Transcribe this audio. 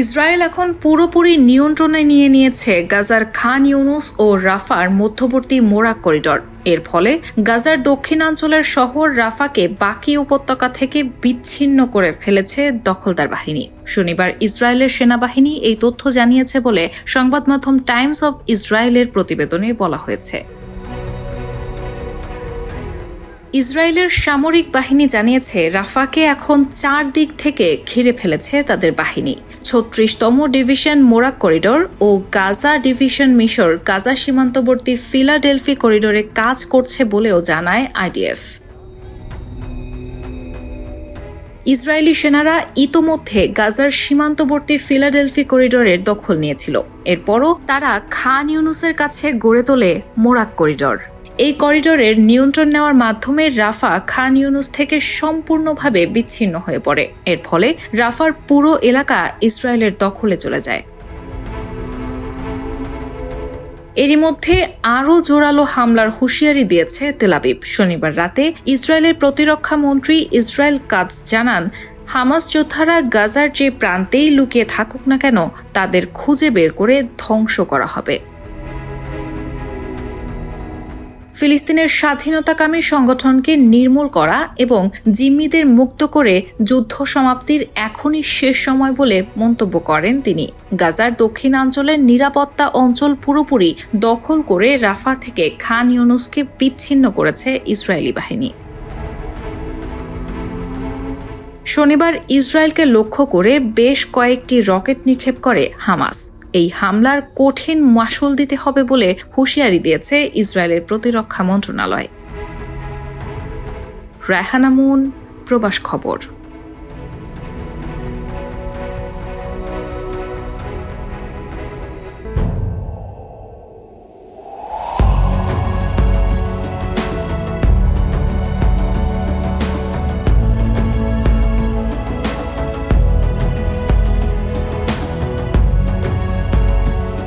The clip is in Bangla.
ইসরায়েল এখন পুরোপুরি নিয়ন্ত্রণে নিয়ে নিয়েছে গাজার খান ইউনুস ও রাফার মধ্যবর্তী মোরাক করিডর। এর ফলে গাজার দক্ষিণাঞ্চলের শহর রাফাকে বাকি উপত্যকা থেকে বিচ্ছিন্ন করে ফেলেছে দখলদার বাহিনী। শনিবার ইসরায়েলের সেনাবাহিনী এই তথ্য জানিয়েছে বলে সংবাদ মাধ্যম টাইমস অব ইসরায়েলের প্রতিবেদনে বলা হয়েছে। ইসরায়েলের সামরিক বাহিনী জানিয়েছে, রাফাকে এখন চার দিক থেকে ঘিরে ফেলেছে তাদের বাহিনী। ছত্রিশতম ডিভিশন মোরাক করিডোর ও গাজা ডিভিশন মিশর গাজা সীমান্তবর্তী ফিলাডেলফি করিডোরে কাজ করছে বলেও জানায় আইডিএফ। ইসরায়েলি সেনারা ইতোমধ্যে গাজার সীমান্তবর্তী ফিলাডেলফি করিডোরের দখল নিয়েছিল। এরপরও তারা খান ইউনুসের কাছে গড়ে তোলে মোরাক করিডোর। এই করিডোরের নিয়ন্ত্রণ নেওয়ার মাধ্যমে রাফা খান ইউনুস থেকে সম্পূর্ণভাবে বিচ্ছিন্ন হয়ে পড়ে। এর ফলে রাফার পুরো এলাকা ইসরায়েলের দখলে চলে যায়। এরই মধ্যে আরও জোরালো হামলার হুঁশিয়ারি দিয়েছে তেলাবিব শনিবার রাতে ইসরায়েলের প্রতিরক্ষা মন্ত্রী ইসরায়েল কাজ জানান, হামাস যোদ্ধারা গাজার যে প্রান্তেই লুকিয়ে থাকুক না কেন, তাদের খুঁজে বের করে ধ্বংস করা হবে। ফিলিস্তিনের স্বাধীনতাকামী সংগঠনকে নির্মূল করা এবং জিম্মিদের মুক্ত করে যুদ্ধ সমাপ্তির এখনই শেষ সময় বলে মন্তব্য করেন তিনি। গাজার দক্ষিণাঞ্চলের নিরাপত্তা অঞ্চল পুরোপুরি দখল করে রাফা থেকে খান ইউনুসকে বিচ্ছিন্ন করেছে ইসরায়েলি বাহিনী। শনিবার ইসরায়েলকে লক্ষ্য করে বেশ কয়েকটি রকেট নিক্ষেপ করে হামাস। এই হামলার কঠিন মাসুল দিতে হবে বলে হুঁশিয়ারি দিয়েছে ইসরায়েলের প্রতিরক্ষা মন্ত্রণালয়। রায়হানামুন প্রবাস খবর।